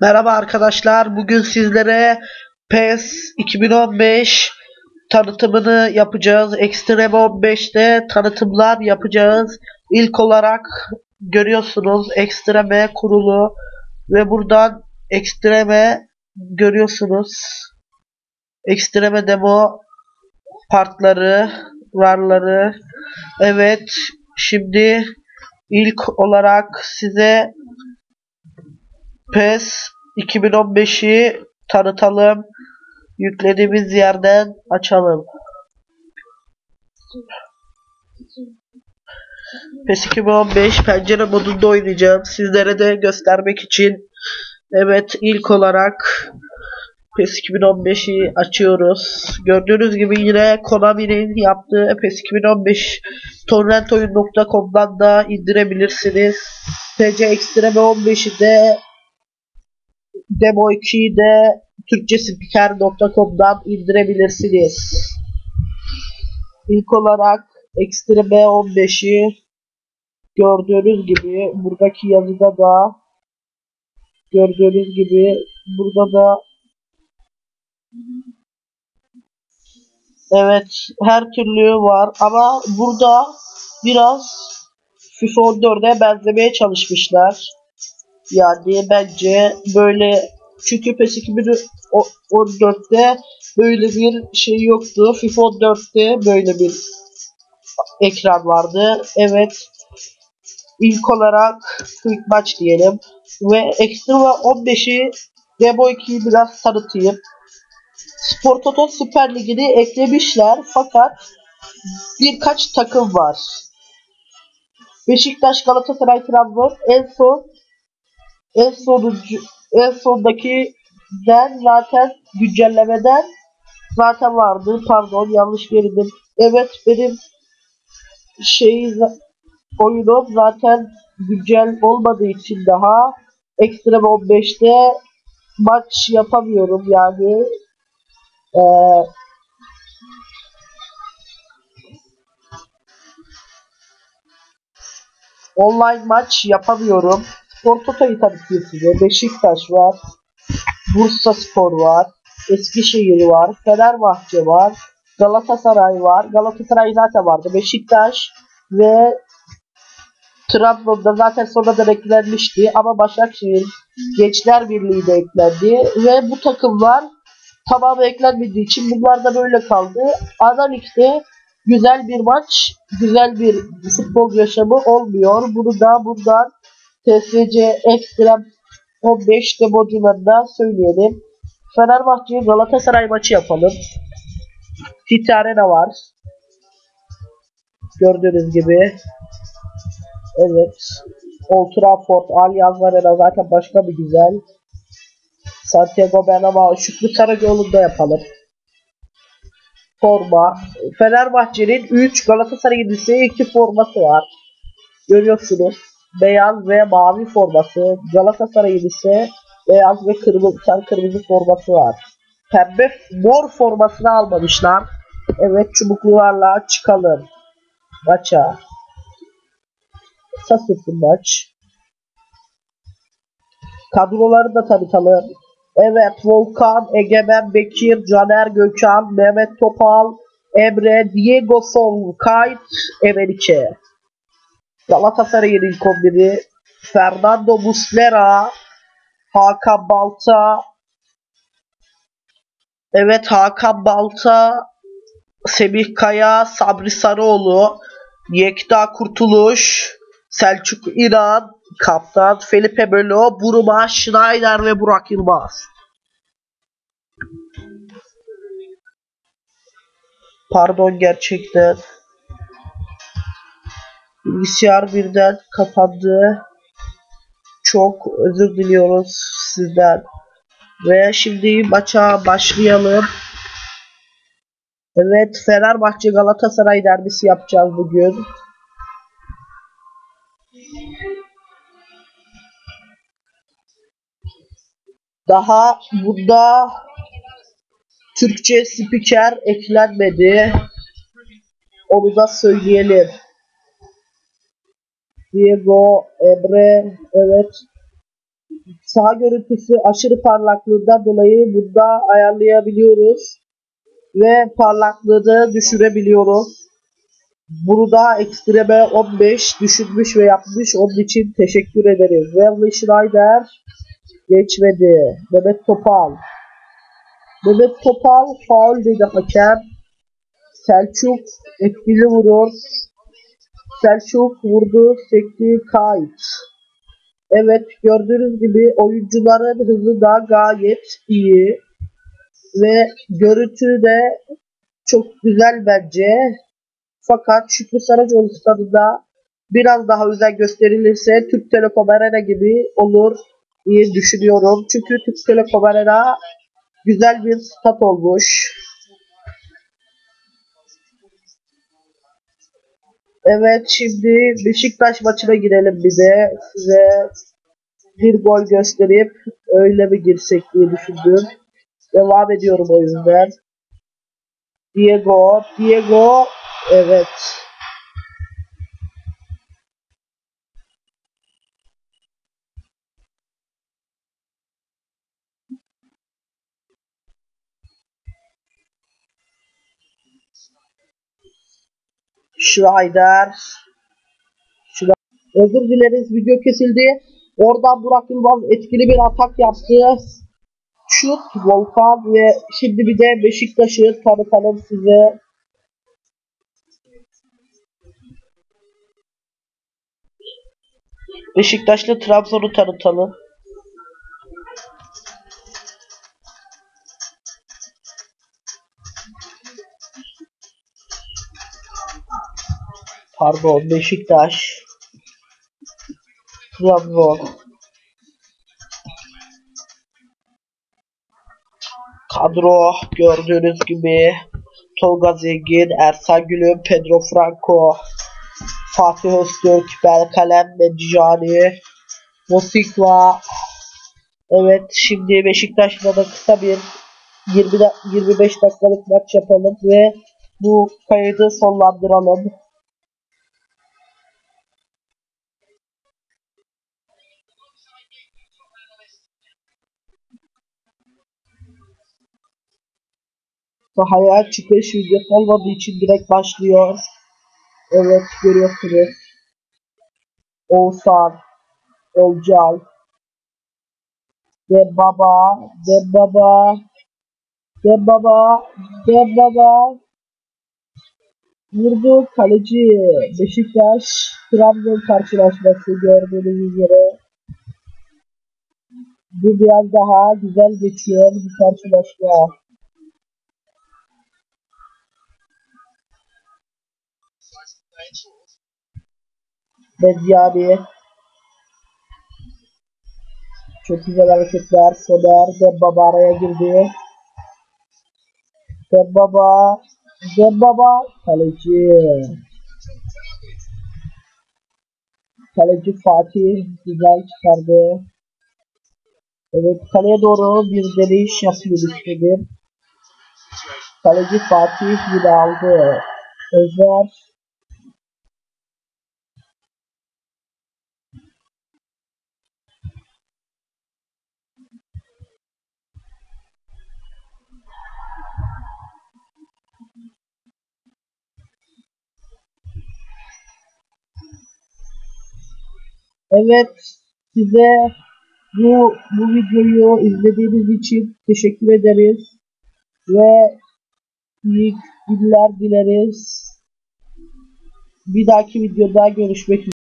Merhaba arkadaşlar. Bugün sizlere PES 2015 tanıtımını yapacağız. Extreme 15'te tanıtımlar yapacağız. İlk olarak görüyorsunuz Extreme kurulu ve buradan Extreme görüyorsunuz. Extreme demo partları, varları. Evet, şimdi ilk olarak size PES 2015'i tanıtalım. Yüklediğimiz yerden açalım. PES 2015 pencere modunda oynayacağım. Sizlere de göstermek için. Evet ilk olarak PES 2015'i açıyoruz. Gördüğünüz gibi yine Konami'nin yaptığı PES 2015 torrentoyun.com'dan da indirebilirsiniz. TC Extreme 15'i de Demo 2'yi de türkçespiker.com'dan indirebilirsiniz. İlk olarak Extreme 15'i gördüğünüz gibi buradaki yazıda da gördüğünüz gibi burada da Evet her türlü var ama burada biraz FIFA 14'e benzemeye çalışmışlar. Yani bence böyle çünkü PES 2014'te böyle bir şey yoktu. FIFA 14'te böyle bir ekran vardı. Evet. İlk olarak quick maç diyelim. Ve Extra 15'i Demo 2'yi biraz tanıtayım. Spor Toto Süper Ligi'ni eklemişler fakat birkaç takım var. Beşiktaş, Galatasaray, Trabzon en son en sonuncu en sondaki den zaten güncellemeden zaten vardı. Pardon yanlış girdim. Evet benim şey oyunum zaten güncel olmadığı için daha Extreme 15'te maç yapamıyorum yani ee, online maç yapamıyorum. Spor Toto'yu tanıtayım size. Beşiktaş var. Bursa Spor var. Eskişehir var. Fenerbahçe var. Galatasaray var. Galatasaray zaten vardı. Beşiktaş ve Trabzon'da zaten sonradan eklenmişti ama Başakşehir Gençler Birliği de eklendi ve bu takımlar tamamı eklenmediği için bunlar da böyle kaldı. Ana Lig'de güzel bir maç, güzel bir futbol yaşamı olmuyor. Bunu da buradan TSC Ekstrem 15 democularına söyleyelim. Fenerbahçe Galatasaray maçı yapalım. City Arena var. Gördüğünüz gibi. Evet. Old Trafford, Allianz Arena zaten başka bir güzel. Santiago Bernabéu, Şükrü Saracoğlu'nda yapalım. Forma. Fenerbahçe'nin 3, Galatasaray'ın ise 2 forması var. Görüyorsunuz. Beyaz ve mavi forması. Galatasaray'ın ise beyaz ve kırmızı, sarı kırmızı forması var. Pembe mor formasını almamışlar. Evet çubuklularla çıkalım. Maça. Sasırsın maç. Kadroları da tanıtalım. Evet Volkan, Egemen, Bekir, Caner Gökhan, Mehmet Topal, Emre, Diego Sol, Kayt, Emenike. Galatasaray'ın ilk 11'i Fernando Muslera, Hakan Balta, evet Hakan Balta, Semih Kaya, Sabri Sarıoğlu, Yekta Kurtuluş, Selçuk İran, Kaptan Felipe Melo, Buruma, Schneider ve Burak Yılmaz. Pardon gerçekten. Bilgisayar birden kapandı. Çok özür diliyoruz sizden. Ve şimdi maça başlayalım. Evet Fenerbahçe Galatasaray derbisi yapacağız bugün. Daha burada Türkçe spiker eklenmedi. Onu da söyleyelim. Diego, Emre, evet. Saha görüntüsü aşırı parlaklığından dolayı bunda ayarlayabiliyoruz. Ve parlaklığını düşürebiliyoruz. Bunu da ekstreme 15 düşünmüş ve yapmış. Onun için teşekkür ederiz. Wesley Schneider geçmedi. Mehmet Topal. Mehmet Topal faul dedi hakem. Selçuk etkili vurur. Selçuk vurdu, sekti, kayıt. Evet gördüğünüz gibi oyuncuların hızı da gayet iyi. Ve görüntü de çok güzel bence. Fakat Şükrü Saracoğlu stadında biraz daha özen gösterilirse Türk Telekom Arena gibi olur diye düşünüyorum. Çünkü Türk Telekom Arena güzel bir stat olmuş. Evet şimdi Beşiktaş maçına girelim bir de. Size bir gol gösterip öyle mi girsek diye düşündüm. Devam ediyorum o yüzden. Diego, Diego, evet. Schneider. Özür dileriz video kesildi. Oradan Burak Yılmaz etkili bir atak yaptı. Şut Volkan ve şimdi bir de Beşiktaş'ı tanıtalım size. Beşiktaş'la Trabzon'u tanıtalım. Pardon Beşiktaş. Trabzon. Kadro gördüğünüz gibi Tolga Zengin, Ersan Gülüm, Pedro Franco, Fatih Öztürk, Belkalem, Medjani, Mosikva. Evet şimdi Beşiktaş'la da kısa bir 20 da- 25 dakikalık maç yapalım ve bu kaydı sonlandıralım. Sahaya çıkış videosu olmadığı için direkt başlıyor. Evet görüyorsunuz. Oğuzhan, Olcal, Dembaba, Dembaba, Dembaba, Dembaba. Vurdu kaleci Beşiktaş Trabzon karşılaşması gördüğünüz üzere. Bu biraz daha güzel geçiyor bu karşılaşma. Medyani. Çok güzel hareketler. Soner Dembaba araya girdi. Dembaba. Dembaba. Kaleci. Kaleci Fatih güzel çıkardı. Evet kaleye doğru bir deneyiş yapıyor istedim. Kaleci Fatih yine aldı. Özer. Evet size bu bu videoyu izlediğiniz için teşekkür ederiz ve iyi günler dileriz. Bir dahaki videoda görüşmek üzere.